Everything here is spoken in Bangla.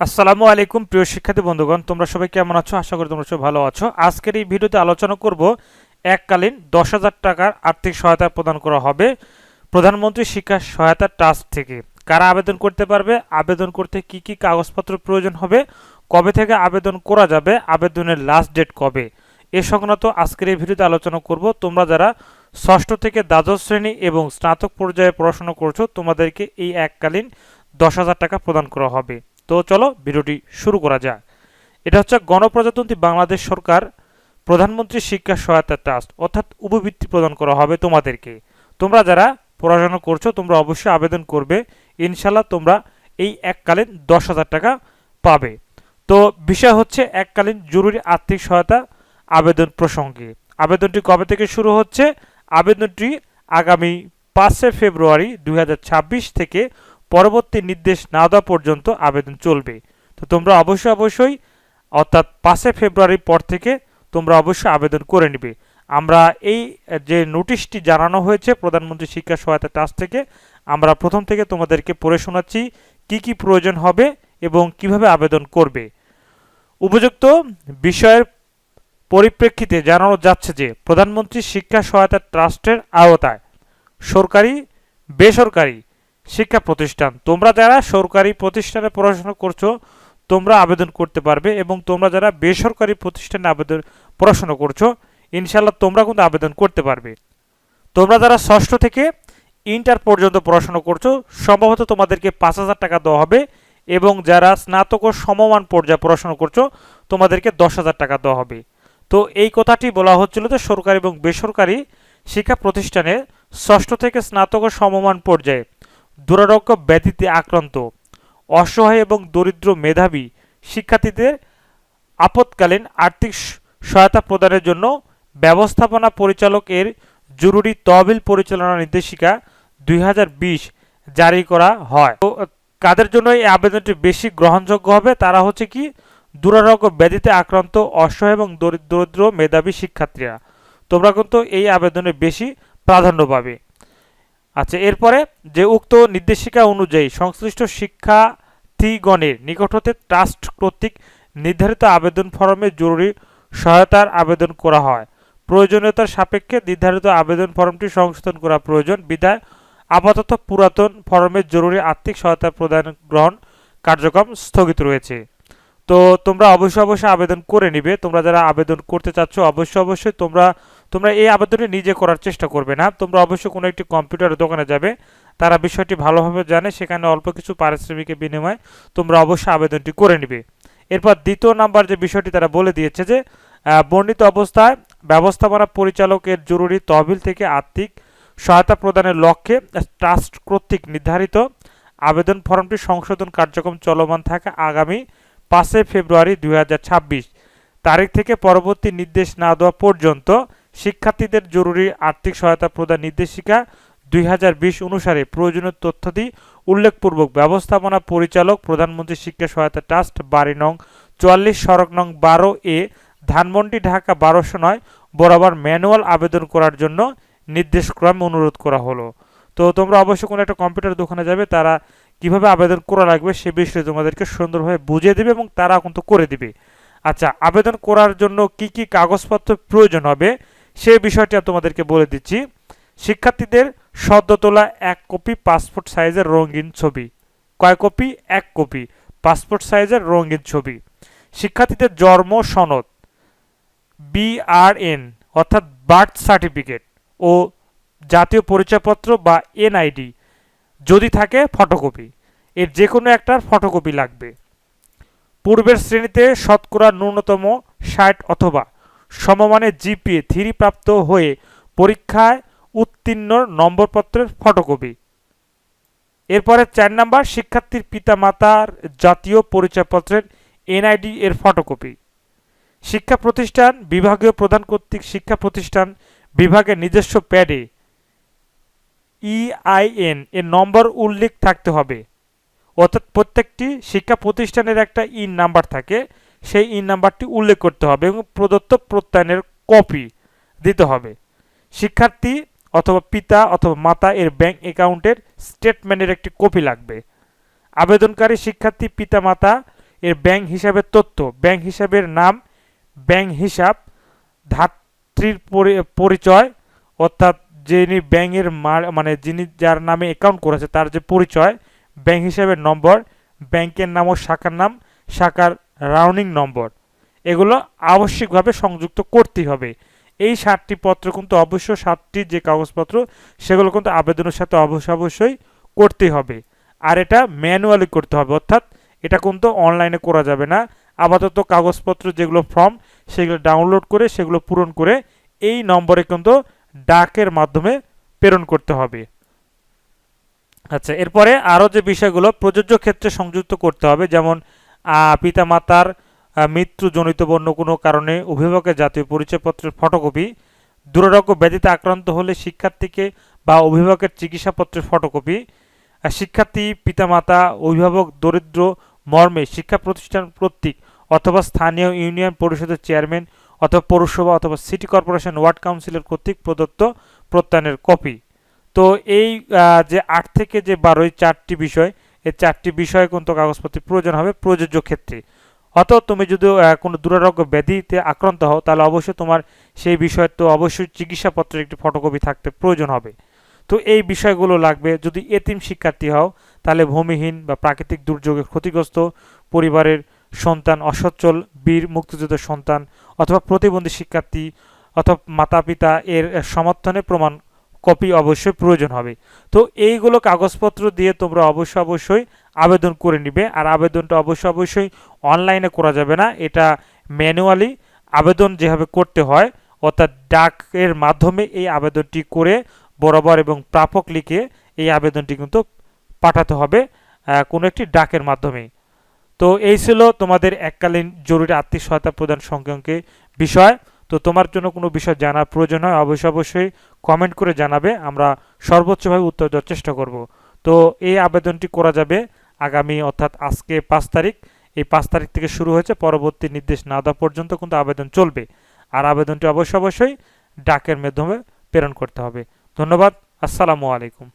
আসসালামু আলাইকুম, প্রিয় শিক্ষার্থী বন্ধুগণ, তোমরা সবাই কেমন আছো? আশা করি তোমরা সবাই ভালো আছো। আজকের এই ভিডিওতে আলোচনা করব এককালীন দশ হাজার টাকার আর্থিক সহায়তা প্রদান করা হবে প্রধানমন্ত্রী শিক্ষা সহায়তা ট্রাস্ট থেকে। কারা আবেদন করতে পারবে? আবেদন করতে কি কি কাগজপত্র প্রয়োজন হবে? কবে থেকে আবেদন করা যাবে? আবেদনের লাস্ট ডেট কবে? এ সংক্রান্ত আজকের এই ভিডিওতে আলোচনা করব। তোমরা যারা ষষ্ঠ থেকে দ্বাদশ শ্রেণি এবং স্নাতক পর্যায়ে পড়াশোনা করছ, তোমাদেরকে এই এককালীন দশ হাজার টাকা প্রদান করা হবে। তো চলো ভিডিওটি শুরু করা যাক। এটা হচ্ছে গণপ্রজাতন্ত্রী বাংলাদেশ সরকার প্রধানমন্ত্রী শিক্ষা সহায়তা ট্রাস্ট, অর্থাৎ উপবৃত্তি প্রদান করা হবে তোমাদেরকে। তোমরা যারা পড়াশোনা করছ, তোমরা অবশ্যই আবেদন করবে। ইনশাল্লাহ তোমরা এই এককালীন দশ হাজার টাকা পাবে। তো বিষয় হচ্ছে এককালীন জরুরি আর্থিক সহায়তা আবেদন প্রসঙ্গে। আবেদনটি কবে থেকে শুরু হচ্ছে? আবেদনটি আগামী পাঁচে ফেব্রুয়ারি দুই হাজার ছাব্বিশ থেকে পরবর্তী নির্দেশ না দেওয়া পর্যন্ত আবেদন চলবে। তো তোমরা অবশ্যই অবশ্যই, অর্থাৎ পাঁচে ফেব্রুয়ারির পর থেকে তোমরা অবশ্যই আবেদন করে নিবে। আমরা এই, যে নোটিশটি জানানো হয়েছে প্রধানমন্ত্রী শিক্ষা সহায়তা ট্রাস্ট থেকে, আমরা প্রথম থেকে তোমাদেরকে পড়ে শোনাচ্ছি কি কি প্রয়োজন হবে এবং কীভাবে আবেদন করবে। উপযুক্ত বিষয়ের পরিপ্রেক্ষিতে জানানো যাচ্ছে যে, প্রধানমন্ত্রী শিক্ষা সহায়তা ট্রাস্টের আওতায় সরকারি, বেসরকারি শিক্ষা প্রতিষ্ঠান। তোমরা যারা সরকারি প্রতিষ্ঠানে পড়াশোনা করছ, তোমরা আবেদন করতে পারবে এবং তোমরা যারা বেসরকারি প্রতিষ্ঠানে আবেদন, পড়াশোনা করছ ইনশাল্লাহ তোমরা কিন্তু আবেদন করতে পারবে। তোমরা যারা ষষ্ঠ থেকে ইন্টার পর্যন্ত পড়াশোনা করছ, সম্ভবত তোমাদেরকে পাঁচ হাজার টাকা দেওয়া হবে এবং যারা স্নাতক ও সমমান পর্যায়ে পড়াশোনা করছ, তোমাদেরকে দশ হাজার টাকা দেওয়া হবে। তো এই কথাটি বলা হচ্ছিল যে সরকারি এবং বেসরকারি শিক্ষা প্রতিষ্ঠানে ষষ্ঠ থেকে স্নাতক ও সমমান পর্যায়ে দুরারোগ্য ব্যাধিতে আক্রান্ত, অসহায় এবং দরিদ্র মেধাবী শিক্ষার্থীদের আপৎকালীন আর্থিক সহায়তা প্রদানের জন্য ব্যবস্থাপনা পরিচালক এর জরুরি তহবিল পরিচালনা নির্দেশিকা দুই হাজার বিশ জারি করা হয়। তো, কাদের জন্য এই আবেদনটি বেশি গ্রহণযোগ্য হবে? তারা হচ্ছে কি? দুরারোগ্য ব্যাধিতে আক্রান্ত, অসহায় এবং দরিদ্র মেধাবী শিক্ষার্থীরা। তোমরা কিন্তু এই আবেদনে বেশি প্রাধান্য পাবে। আচ্ছা এরপরে যে উক্ত নির্দেশিকা অনুযায়ী সংশ্লিষ্ট শিক্ষার্থীগণের নিকট হতে ট্রাস্ট কর্তৃক নির্ধারিত আবেদন ফর্মে জরুরি সহায়তার আবেদন করা হয়। প্রয়োজনীয়তার সাপেক্ষে নির্ধারিত আবেদন ফর্মটি সংশোধন করা প্রয়োজন। বিধায় আপাতত পুরাতন ফর্মে জরুরি আর্থিক সহায়তা প্রদান গ্রহণ কার্যক্রম স্থগিত রয়েছে। তো তোমরা অবশ্যই অবশ্যই আবেদন করে নিবে। তোমরা যারা আবেদন করতে চাচ্ছ, অবশ্যই অবশ্যই তোমরা তোমরা এই আবেদনটি নিজে করার চেষ্টা করবে না। তোমরা অবশ্যই কোনো একটি কম্পিউটার দোকানে যাবে, তারা বিষয়টি ভালোভাবে জানে, সেখানে অল্প কিছু পারিশ্রমিকের বিনিময়ে তোমরা অবশ্যই আবেদনটি করে নিবে। এরপর দ্বিতীয় নাম্বার যে বিষয়টি তারা বলে দিয়েছে যে বর্ণিত অবস্থায় ব্যবস্থাপনা পরিচালকের জরুরি তহবিল থেকে আর্থিক সহায়তা প্রদানের লক্ষ্যে ট্রাস্ট কর্তৃক নির্ধারিত আবেদন ফর্মটি সংশোধন কার্যক্রম চলমান থাকা আগামী পাঁচই ফেব্রুয়ারি দু হাজার ছাব্বিশ তারিখ থেকে পরবর্তী নির্দেশ না দেওয়া পর্যন্ত শিক্ষার্থীদের জরুরি আর্থিক সহায়তা প্রদান নির্দেশিকা দুই হাজার বিশ অনুসারে প্রয়োজনীয় তথ্যাদি উল্লেখপূর্বক ব্যবস্থাপনা পরিচালক, প্রধানমন্ত্রী শিক্ষা সহায়তা ট্রাস্ট, বাড়ি নং চুয়াল্লিশ, সড়ক নং বারো এ, ধানমন্ডি ঢাকা বারোশো নয়, বরাবর ম্যানুয়াল আবেদন করার জন্য নির্দেশক্রমে অনুরোধ করা হলো। তো তোমরা অবশ্যই কোনো একটা কম্পিউটার দোকানে যাবে, তারা কীভাবে আবেদন করা লাগবে সে বিষয়ে তোমাদেরকে সুন্দরভাবে বুঝিয়ে দেবে এবং তারা কিন্তু করে দিবে। আচ্ছা আবেদন করার জন্য কি কি কাগজপত্র প্রয়োজন হবে? সে বিষয়টি তোমাদেরকে বলে দিচ্ছি। শিক্ষার্থীদের সদ্য তোলা এক কপি পাসপোর্ট সাইজের রঙিন ছবি। কয় কপি? এক কপি। পাসপোর্ট সাইজের রঙিন ছবি। শিক্ষার্থীদের জন্ম সনদ। বিআরএন, অর্থাৎ বার্থ সার্টিফিকেট ও জাতীয় পরিচয়পত্র বা এনআইডি। যদি থাকে, ফটোকপি। এর যে কোনো একটার ফটোকপি লাগবে। পূর্বের শ্রেণীতে শতকরা ন্যূনতম ষাট অথবা সমমানের জিপিএ থ্রি প্রাপ্ত হয়ে পরীক্ষায় উত্তীর্ণ নম্বরপত্রের ফটোকপি। এরপরে চার নাম্বার শিক্ষার্থীর পিতামাতার জাতীয় পরিচয়পত্রের এনআইডি এর ফটোকপি। শিক্ষা প্রতিষ্ঠান বিভাগীয় প্রধান কর্তৃক শিক্ষা প্রতিষ্ঠান বিভাগের নিজস্ব প্যাডে ইআইএন এর নম্বর উল্লেখ থাকতে হবে। অর্থাৎ প্রত্যেকটি শিক্ষা প্রতিষ্ঠানের একটা ইন নাম্বার থাকে। সেই ইন নাম্বারটি উল্লেখ করতে হবে এবং প্রদত্ত প্রত্যয়নের কপি দিতে হবে। শিক্ষার্থী অথবা পিতা অথবা মাতা এর ব্যাংক অ্যাকাউন্টের স্টেটমেন্টের একটি কপি লাগবে। আবেদনকারী শিক্ষার্থী পিতা মাতা এর ব্যাংক হিসাবের তথ্য, ব্যাংক হিসাবের নাম, ব্যাংক হিসাব, ধাত্রীর পরি- পরিচয়, অর্থাৎ যিনি ব্যাংকের মানে যিনি যার নামে অ্যাকাউন্ট করেছে তার যে পরিচয়, ব্যাংক হিসাবের নম্বর, ব্যাংকের নাম ও শাখার নাম, শাখার রাউন্ডিং নম্বর। এগুলো আবশ্যিকভাবে সংযুক্ত করতেই হবে। এই সাতটি পত্র কিন্তু অবশ্য সাতটি যে কাগজপত্র, সেগুলো কিন্তু আবেদনের সাথে অবশ্য অবশ্যই করতেই হবে। আর এটা ম্যানুয়ালি করতে হবে, অর্থাৎ এটা কিন্তু অনলাইনে করা যাবে না। আপাতত কাগজপত্র যেগুলো ফর্ম, সেগুলো ডাউনলোড করে, সেগুলো পূরণ করে এই নম্বরে কিন্তু ডাকের মাধ্যমে প্রেরণ করতে হবে। আচ্ছা এরপরে আরও যে বিষয়গুলো, প্রযোজ্য ক্ষেত্রে সংযুক্ত করতে হবে, যেমন পিতামাতার মৃত্যুজনিত বা অন্য কোনো কারণে অভিভাবকের জাতীয় পরিচয়পত্রের ফটোকপি, দুরারোগ্য ব্যাধিতে আক্রান্ত হলে শিক্ষার্থীকে বা অভিভাবকের চিকিৎসাপত্রের ফটোকপি শিক্ষার্থী, পিতামাতা, অভিভাবক দরিদ্র, মর্মে শিক্ষা প্রতিষ্ঠান কর্তৃক অথবা স্থানীয় ইউনিয়ন পরিষদের চেয়ারম্যান অথবা পৌরসভা অথবা সিটি কর্পোরেশন ওয়ার্ড কাউন্সিলের কর্তৃক প্রদত্ত প্রত্যয়নের কপি। তো এই যে আট থেকে যে বারোই চারটি বিষয় এই চারটি বিষয়ে কিন্তু কাগজপত্রের প্রয়োজন হবে প্রযোজ্য ক্ষেত্রে। অথবা তুমি যদি কোনো দুরারোগ্য ব্যাধিতে আক্রান্ত হও, তাহলে অবশ্যই তোমার সেই বিষয়ের তো অবশ্যই চিকিৎসাপত্রের একটি ফটোকপি থাকতে প্রয়োজন হবে। তো এই বিষয়গুলো লাগবে। যদি এতিম শিক্ষার্থী হও, তাহলে ভূমিহীন বা প্রাকৃতিক দুর্যোগে ক্ষতিগ্রস্ত পরিবারের সন্তান, অসচ্ছল, বীর, মুক্তিযোদ্ধার সন্তান অথবা প্রতিবন্ধী শিক্ষার্থী অথবা মাতা পিতা এর সমর্থনে প্রমাণ কপি অবশ্যই প্রয়োজন হবে। তো এইগুলো কাগজপত্র দিয়ে তোমরা অবশ্যই অবশ্যই আবেদন করে নিবে। আর আবেদনটা অবশ্যই অবশ্যই অনলাইনে করা যাবে না। এটা ম্যানুয়ালি আবেদন যেভাবে করতে হয়, অর্থাৎ ডাকের মাধ্যমে এই আবেদনটি করে বরাবর এবং প্রাপক লিখে এই আবেদনটি কিন্তু পাঠাতে হবে কোনো একটি ডাকের মাধ্যমে। তো এই ছিল তোমাদের এককালীন জরুরি আর্থিক সহায়তা প্রদান সংক্রান্ত বিষয়। তো তোমার জন্য কোনো বিষয় জানার প্রয়োজন হয়, অবশ্যই অবশ্যই কমেন্ট করে জানাবে, আমরা সর্বোচ্চভাবে উত্তর দেওয়ার চেষ্টা করব। তো এই আবেদনটি করা যাবে আগামী, অর্থাৎ আজকে পাঁচ তারিখ, এই পাঁচ তারিখ থেকে শুরু হয়েছে, পরবর্তী নির্দেশ না দেওয়া পর্যন্ত কিন্তু আবেদন চলবে। আর আবেদনটি অবশ্যই অবশ্যই ডাকের মাধ্যমে প্রেরণ করতে হবে। ধন্যবাদ, আসসালামু আলাইকুম।